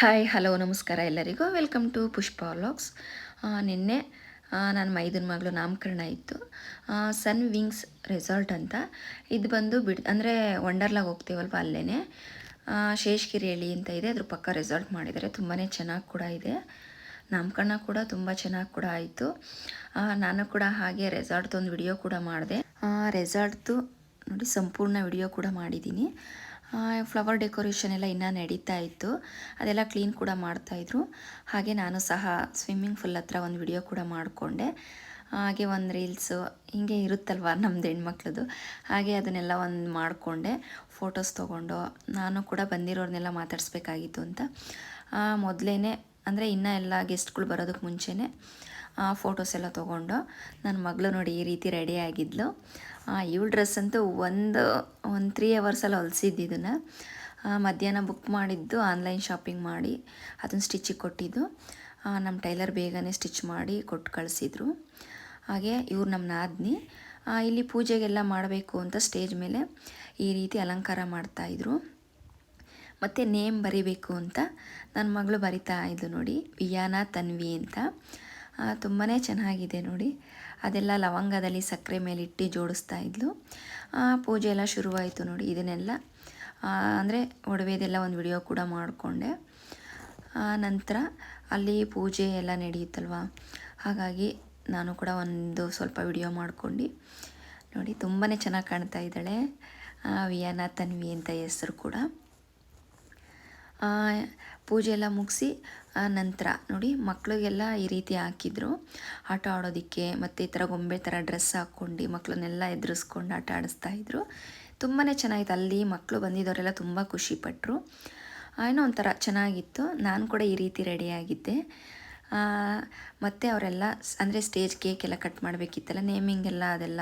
Hi hello ನಮಸ್ಕಾರ ಎಲ್ಲರಿಗೂ. Welcome to Pushpa vlogs ನಿನ್ನೆ ನನ್ನ ಮೈದನ ಮಗಳು ನಾಮಕರಣ ಇತ್ತು. ಸನ್ ವಿಂಗ್ಸ್ ರೆಸಾರ್ಟ್ ಅಂತ. ಇದು ಬಂದು ಬಿಡ್, ಅಂದರೆ ವಂಡರ್ಲಾಗ್ ಹೋಗ್ತೀವಲ್ವ ಅಲ್ಲೇ ಶೇಷ್ಗಿರಿಹಳ್ಳಿ ಅಂತ ಇದೆ. ಅದ್ರ ಪಕ್ಕ ರೆಸಾರ್ಟ್ ಮಾಡಿದ್ದಾರೆ ತುಂಬಾ ಚೆನ್ನಾಗಿ ಕೂಡ ಇದೆ. ನಾಮಕರಣ ಕೂಡ ತುಂಬ ಚೆನ್ನಾಗಿ ಕೂಡ ಆಯಿತು. ನಾನು ಕೂಡ ಹಾಗೆ ರೆಸಾರ್ಟ್ದು ಒಂದು ವಿಡಿಯೋ ಕೂಡ ಮಾಡಿದೆ. ರೆಸಾರ್ಟ್ದು ನೋಡಿ, ಸಂಪೂರ್ಣ ವಿಡಿಯೋ ಕೂಡ ಮಾಡಿದ್ದೀನಿ ಫ್ಲವರ್ ಡೆಕೋರೇಷನ್ ಎಲ್ಲ ಇನ್ನೂ ನಡೀತಾ ಇತ್ತು. ಅದೆಲ್ಲ ಕ್ಲೀನ್ ಕೂಡ ಮಾಡ್ತಾಯಿದ್ರು ಹಾಗೆ ನಾನು ಸಹ ಸ್ವಿಮ್ಮಿಂಗ್ ಫುಲ್ ಹತ್ರ ಒಂದು ವಿಡಿಯೋ ಕೂಡ ಮಾಡಿಕೊಂಡೆ. ಹಾಗೆ ಒಂದು ರೀಲ್ಸು ಹಿಂಗೆ ಇರುತ್ತಲ್ವ ನಮ್ಮದು ಹೆಣ್ಮಕ್ಳದು ಹಾಗೆ ಅದನ್ನೆಲ್ಲ ಒಂದು ಮಾಡಿಕೊಂಡೆ ಫೋಟೋಸ್ ತೊಗೊಂಡು. ನಾನು ಕೂಡ ಬಂದಿರೋರನ್ನೆಲ್ಲ ಮಾತಾಡಿಸ್ಬೇಕಾಗಿತ್ತು ಅಂತ. ಮೊದಲೇ ಅಂದರೆ ಇನ್ನೂ ಎಲ್ಲ ಗೆಸ್ಟ್ಗಳು ಬರೋದಕ್ಕೆ ಮುಂಚೆನೇ ಫೋಟೋಸ್ ಎಲ್ಲ ತೊಗೊಂಡು ನನ್ನ ಮಗಳು ನೋಡಿ ಈ ರೀತಿ ರೆಡಿ ಆಗಿದ್ಲು. ಇವಳು ಡ್ರೆಸ್ ಅಂತೂ ಒಂದು ಒಂದು ತ್ರೀ ಅವರ್ಸಲ್ಲಿ ಹೊಲಿಸಿದ್ದು ಇದನ್ನು. ಮಧ್ಯಾಹ್ನ ಬುಕ್ ಮಾಡಿದ್ದು ಆನ್ಲೈನ್ ಶಾಪಿಂಗ್ ಮಾಡಿ ಅದನ್ನು ಸ್ಟಿಚ್ಚಿಗೆ ಕೊಟ್ಟಿದ್ದು. ನಮ್ಮ ಟೈಲರ್ ಬೇಗನೆ ಸ್ಟಿಚ್ ಮಾಡಿ ಕೊಟ್ಟು ಕಳಿಸಿದ್ರು. ಹಾಗೆ ಇವ್ರು ನಮ್ಮ ನಾದ್ನಿ ಇಲ್ಲಿ ಪೂಜೆಗೆಲ್ಲ ಮಾಡಬೇಕು ಅಂತ ಸ್ಟೇಜ್ ಮೇಲೆ ಈ ರೀತಿ ಅಲಂಕಾರ ಮಾಡ್ತಾಯಿದ್ರು ಮತ್ತು ನೇಮ್ ಬರಿಬೇಕು ಅಂತ ನನ್ನ ಮಗಳು ಬರಿತಾ ಇದ್ದು ನೋಡಿ, ವಿಯಾನ ತನ್ವಿ ಅಂತ. ತುಂಬಾ ಚೆನ್ನಾಗಿದೆ ನೋಡಿ. ಅದೆಲ್ಲ ಲವಂಗದಲ್ಲಿ ಸಕ್ಕರೆ ಮೇಲೆ ಇಟ್ಟು ಜೋಡಿಸ್ತಾ ಇದ್ಲು. ಪೂಜೆ ಎಲ್ಲ ಶುರುವಾಯಿತು ನೋಡಿ ಇದನ್ನೆಲ್ಲ. ಅಂದರೆ ಒಡವೆದೆಲ್ಲ ಒಂದು ವಿಡಿಯೋ ಕೂಡ ಮಾಡಿಕೊಂಡೆ. ನಂತರ ಅಲ್ಲಿ ಪೂಜೆ ಎಲ್ಲ ನಡೆಯುತ್ತಲ್ವ ಹಾಗಾಗಿ ನಾನು ಕೂಡ ಒಂದು ಸ್ವಲ್ಪ ವಿಡಿಯೋ ಮಾಡ್ಕೊಂಡು ನೋಡಿ ತುಂಬಾ ಚೆನ್ನಾಗಿ ಕಾಣ್ತಾ ಇದ್ದಾಳೆ ವಿಯಾನ ತನ್ವಿ ಅಂತ ಹೆಸರು ಕೂಡ. ಪೂಜೆ ಎಲ್ಲ ಮುಗಿಸಿ ನಂತರ ನೋಡಿ ಮಕ್ಕಳಿಗೆಲ್ಲ ಈ ರೀತಿ ಹಾಕಿದ್ರು. ಆಟ ಆಡೋದಕ್ಕೆ ಮತ್ತು ಈ ಥರ ಗೊಂಬೆ ಥರ ಡ್ರೆಸ್ ಹಾಕ್ಕೊಂಡು ಮಕ್ಕಳನ್ನೆಲ್ಲ ಎದುರಿಸ್ಕೊಂಡು ಆಟ ಆಡಿಸ್ತಾ ಇದ್ರು. ತುಂಬಾ ಚೆನ್ನಾಗಿತ್ತು. ಅಲ್ಲಿ ಮಕ್ಕಳು ಬಂದಿದ್ದವರೆಲ್ಲ ತುಂಬ ಖುಷಿಪಟ್ಟರು ಏನೋ ಒಂಥರ ಚೆನ್ನಾಗಿತ್ತು. ನಾನು ಕೂಡ ಈ ರೀತಿ ರೆಡಿಯಾಗಿದ್ದೆ ಮತ್ತು ಅವರೆಲ್ಲ ಅಂದರೆ ಸ್ಟೇಜ್ ಕೇಕ್ ಎಲ್ಲ ಕಟ್ ಮಾಡಬೇಕಿತ್ತಲ್ಲ ನೇಮಿಂಗ್ ಎಲ್ಲ ಅದೆಲ್ಲ.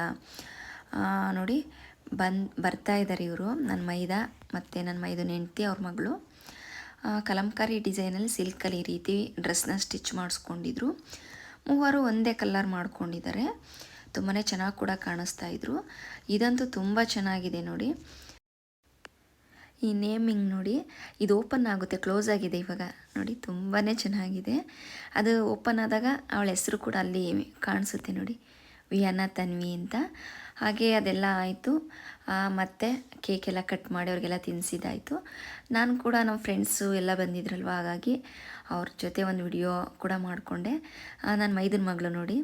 ನೋಡಿ ಬಂದು, ಬರ್ತಾ ಇದ್ದಾರೆ ಇವರು. ನನ್ನ ಮೈದ ಮತ್ತು ನನ್ನ ಮೈದನ ಹೆಂಡ್ತಿ, ಅವ್ರ ಮಗಳು. ಕಲಂಕಾರಿ ಡಿಸೈನಲ್ಲಿ ಸಿಲ್ಕಲ್ಲಿ ಈ ರೀತಿ ಡ್ರೆಸ್ನ ಸ್ಟಿಚ್ ಮಾಡಿಸ್ಕೊಂಡಿದ್ರು. ಮೂವರು ಒಂದೇ ಕಲರ್ ಮಾಡ್ಕೊಂಡಿದ್ದಾರೆ. ತುಂಬಾ ಚೆನ್ನಾಗಿ ಕೂಡ ಕಾಣಿಸ್ತಾ ಇದ್ರು. ಇದಂತೂ ತುಂಬ ಚೆನ್ನಾಗಿದೆ ನೋಡಿ. ಈ ನೇಮಿಂಗ್ ನೋಡಿ, ಇದು ಓಪನ್ ಆಗುತ್ತೆ ಕ್ಲೋಸ್ ಆಗಿದೆ ಇವಾಗ. ನೋಡಿ ತುಂಬಾ ಚೆನ್ನಾಗಿದೆ. ಅದು ಓಪನ್ ಆದಾಗ ಅವಳ ಹೆಸರು ಕೂಡ ಅಲ್ಲಿ ಕಾಣಿಸುತ್ತೆ ನೋಡಿ. ವಿಯನ್ನ ತನ್ವಿ ಅಂತ. ಹಾಗೆ ಅದೆಲ್ಲ ಆಯಿತು. ಮತ್ತು ಕೇಕೆಲ್ಲ ಕಟ್ ಮಾಡಿ ಅವ್ರಿಗೆಲ್ಲ ತಿನ್ನಿಸಿದಾಯಿತು ನಾನು ಕೂಡ ನಮ್ಮ ಫ್ರೆಂಡ್ಸು ಎಲ್ಲ ಬಂದಿದ್ರಲ್ವ, ಹಾಗಾಗಿ ಅವ್ರ ಜೊತೆ ಒಂದು ವಿಡಿಯೋ ಕೂಡ ಮಾಡಿಕೊಂಡೆ. ನಾನು ಮೈದನ ಮಗಳು ನೋಡಿ.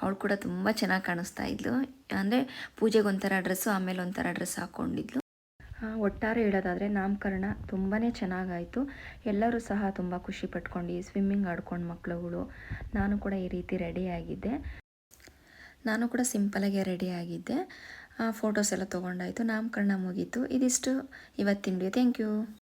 ಅವಳು ಕೂಡ ತುಂಬ ಚೆನ್ನಾಗಿ ಕಾಣಿಸ್ತಾ ಇದ್ಲು. ಅಂದರೆ ಪೂಜೆಗೆ ಒಂಥರ ಡ್ರೆಸ್ಸು ಆಮೇಲೆ ಒಂಥರ ಡ್ರೆಸ್ ಹಾಕ್ಕೊಂಡಿದ್ಲು ಒಟ್ಟಾರೆ ಹೇಳೋದಾದರೆ ನಾಮಕರಣ ತುಂಬಾ ಚೆನ್ನಾಗಾಯಿತು. ಎಲ್ಲರೂ ಸಹ ತುಂಬ ಖುಷಿ ಪಟ್ಕೊಂಡು ಸ್ವಿಮ್ಮಿಂಗ್ ಆಡ್ಕೊಂಡು ಮಕ್ಕಳುಗಳು ನಾನು ಕೂಡ ಈ ರೀತಿ ರೆಡಿಯಾಗಿದ್ದೆ ನಾನು ಕೂಡ ಸಿಂಪಲಾಗೆ ರೆಡಿಯಾಗಿದ್ದೆ ಫೋಟೋಸ್ ಎಲ್ಲ ತೊಗೊಂಡಾಯಿತು ನಾಮಕರಣ ಮುಗೀತು. ಇದಿಷ್ಟು ಇವತ್ತಿನ ವಿಡಿಯೋ ಥ್ಯಾಂಕ್ ಯು